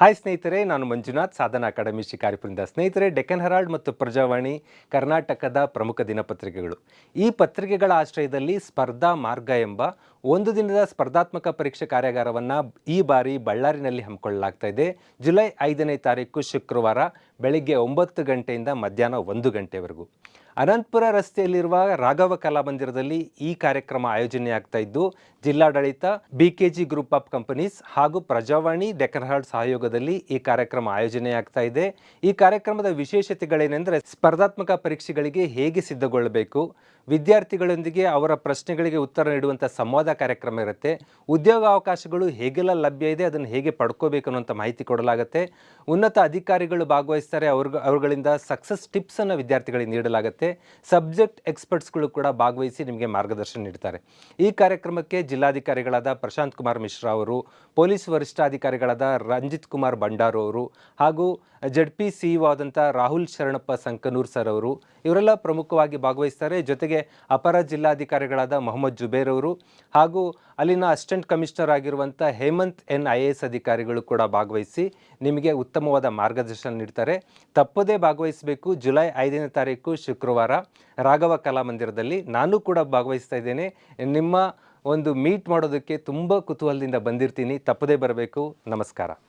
Hi ಸ್ನೇಹಿತರೆ, ನಾನು ಮಂಜುನಾಥ್, ಸಾಧನಾ academy ಶಿಕಾರಿಪುರದಿಂದ. ಸ್ನೇಹಿತರೆ, ಡೆಕ್ಕನ್ ಹೆರಾಲ್ಡ್ ಮತ್ತು ಪ್ರಜಾವಾಣಿ ಕರ್ನಾಟಕದ ಪ್ರಮುಖ ದಿನಪತ್ರಿಕೆಗಳು. ಈ ಪತ್ರಿಕೆಗಳ ಆಶ್ರಯದಲ್ಲಿ ಸ್ಪರ್ಧಾ ಮಾರ್ಗ ಎಂಬ ಒಂದು ದಿನದ ಸ್ಪರ್ಧಾತ್ಮಕ ಪರೀಕ್ಷೆ ಕಾರ್ಯಾಗಾರವನ್ನು ಈ ಬಾರಿ ಬಳ್ಳಾರಿನಲ್ಲಿ ಹಮ್ಮಿಕೊಳ್ಳಲಾಗ್ತಾ ಇದೆ. ಜುಲೈ ಐದನೇ ತಾರೀಕು ಶುಕ್ರವಾರ ಬೆಳಗ್ಗೆ ಒಂಬತ್ತು ಗಂಟೆಯಿಂದ ಮಧ್ಯಾಹ್ನ ಒಂದು ಗಂಟೆವರೆಗೂ. ಅನಂತಪುರ ರಸ್ತೆಯಲ್ಲಿರುವ ರಾಘವ ಕಲಾಮಂದಿರದಲ್ಲಿ ಈ ಕಾರ್ಯಕ್ರಮ ಆಯೋಜನೆ ಆಗ್ತಾ ಇದ್ದು, ಜಿಲ್ಲಾಡಳಿತ B K G group of companies ಹಾಗೂ ಪ್ರಜಾವಾಣಿ ಡೆಕ್ಕನ್ ಸಹಯೋಗದಲ್ಲಿ ಈ ಕಾರ್ಯಕ್ರಮ ಆಯೋಜನೆ ಆಗ್ತಾ ಇದೆ. ಈ ಕಾರ್ಯಕ್ರಮದ ವಿಶೇಷತೆಗಳೇನೆಂದರೆ, ಸ್ಪರ್ಧಾತ್ಮಕ ಪರೀಕ್ಷೆಗಳಿಗೆ ಹೇಗೆ ಸಿದ್ಧಗೊಳ್ಳಬೇಕು ವಿದ್ಯಾರ್ಥಿಗಳೊಂದಿಗೆ ಅವರ ಪ್ರಶ್ನೆಗಳಿಗೆ ಉತ್ತರ ನೀಡುವಂಥ ಸಂವಾದ ಕಾರ್ಯಕ್ರಮ ಇರುತ್ತೆ. ಉದ್ಯೋಗಾವಕಾಶಗಳು ಹೇಗೆಲ್ಲ ಲಭ್ಯ ಇದೆ, ಅದನ್ನು ಹೇಗೆ ಪಡ್ಕೋಬೇಕು ಅನ್ನುವಂಥ ಮಾಹಿತಿ ಕೊಡಲಾಗುತ್ತೆ. ಉನ್ನತ ಅಧಿಕಾರಿಗಳು ಭಾಗವಹಿಸ್ತಾರೆ, ಅವ್ರಿಗೆ, ಅವರುಗಳಿಂದ ಸಕ್ಸಸ್ ಟಿಪ್ಸನ್ನು ವಿದ್ಯಾರ್ಥಿಗಳಿಗೆ ನೀಡಲಾಗುತ್ತೆ. ಸಬ್ಜೆಕ್ಟ್ ಎಕ್ಸ್ಪರ್ಟ್ಸ್ಗಳು ಕೂಡ ಭಾಗವಹಿಸಿ ನಿಮಗೆ ಮಾರ್ಗದರ್ಶನ ನೀಡ್ತಾರೆ. ಈ ಕಾರ್ಯಕ್ರಮಕ್ಕೆ ಜಿಲ್ಲಾಧಿಕಾರಿಗಳಾದ ಪ್ರಶಾಂತ್ ಕುಮಾರ್ ಮಿಶ್ರಾ ಅವರು, ಪೊಲೀಸ್ ವರಿಷ್ಠಾಧಿಕಾರಿಗಳಾದ ರಂಜಿತ್ ಕುಮಾರ್ ಭಂಡಾರು ಅವರು ಹಾಗೂ ಜಡ್ ಪಿ ಸಿಇಒ ಆದಂಥ ರಾಹುಲ್ ಶರಣಪ್ಪ ಸಂಕನೂರ್ ಸರ್ ಅವರು, ಇವರೆಲ್ಲ ಪ್ರಮುಖವಾಗಿ ಭಾಗವಹಿಸ್ತಾರೆ. ಜೊತೆಗೆ ಅಪರ ಜಿಲ್ಲಾಧಿಕಾರಿಗಳಾದ ಮೊಹಮ್ಮದ್ ಜುಬೇರ್ ಅವರು ಹಾಗೂ ಅಲ್ಲಿನ ಅಸಿಸ್ಟೆಂಟ್ ಕಮಿಷನರ್ ಆಗಿರುವಂಥ Hemanth N I A S ಅಧಿಕಾರಿಗಳು ಕೂಡ ಭಾಗವಹಿಸಿ ನಿಮಗೆ ಉತ್ತಮವಾದ ಮಾರ್ಗದರ್ಶನ ನೀಡ್ತಾರೆ. ತಪ್ಪದೇ ಭಾಗವಹಿಸಬೇಕು. ಜುಲೈ ಐದನೇ ತಾರೀಕು ಶುಕ್ರವಾರ ರಾಘವ ಕಲಾಮಂದಿರದಲ್ಲಿ ನಾನು ಕೂಡ ಭಾಗವಹಿಸ್ತಾ ಇದ್ದೇನೆ. ನಿಮ್ಮ ಒಂದು ಮೀಟ್ ಮಾಡೋದಕ್ಕೆ ತುಂಬ ಕುತೂಹಲದಿಂದ ಬಂದಿರ್ತೀನಿ. ತಪ್ಪದೇ ಬರಬೇಕು. ನಮಸ್ಕಾರ.